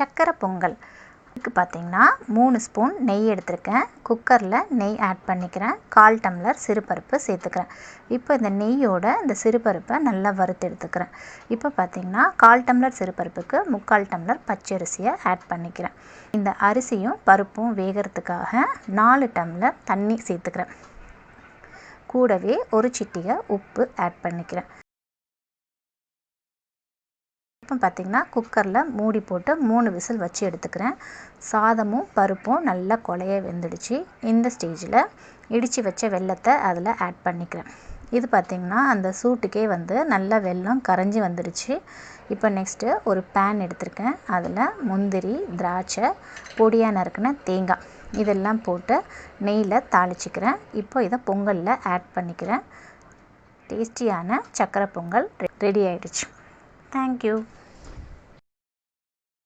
சக்கரை பொங்கல். இதுக்கு பார்த்திங்கன்னா மூணு ஸ்பூன் நெய் எடுத்திருக்கேன். குக்கரில் நெய் ஆட் பண்ணிக்கிறேன். கால் டம்ளர் சிறுபருப்பு சேர்த்துக்கிறேன். இப்போ இந்த நெய்யோட இந்த சிறுபருப்பை நல்லா வறுத்து எடுத்துக்கிறேன். இப்போ பார்த்திங்கன்னா கால் டம்ளர் சிறுபருப்புக்கு முக்கால் டம்ளர் பச்சரிசியை ஆட் பண்ணிக்கிறேன். இந்த அரிசியும் பருப்பும் வேகிறதுக்காக நாலு டம்ளர் தண்ணி சேர்த்துக்கிறேன். கூடவே ஒரு சிட்டிகை உப்பு ஆட் பண்ணிக்கிறேன். இப்போ பார்த்திங்கன்னா குக்கரில் மூடி போட்டு மூணு விசில் வச்சு எடுத்துக்கிறேன். சாதமும் பருப்பும் நல்லா கொலைய வெந்துடுச்சு. இந்த ஸ்டேஜில் இடித்து வச்ச வெள்ளத்தை அதில் ஆட் பண்ணிக்கிறேன். இது பார்த்திங்கன்னா அந்த சூட்டுக்கே வந்து நல்லா வெல்லம் கரைஞ்சி வந்துடுச்சு. இப்போ நெக்ஸ்ட்டு ஒரு பேன் எடுத்திருக்கேன். அதில் முந்திரி திராட்சை பொடியாக நறுக்கின தேங்காய் இதெல்லாம் போட்டு நெய்யில் தாளிச்சிக்கிறேன். இப்போ இதை பொங்கலில் ஆட் பண்ணிக்கிறேன். டேஸ்டியான சக்கரை பொங்கல் ரெடி ஆயிடுச்சு. தேங்க்யூ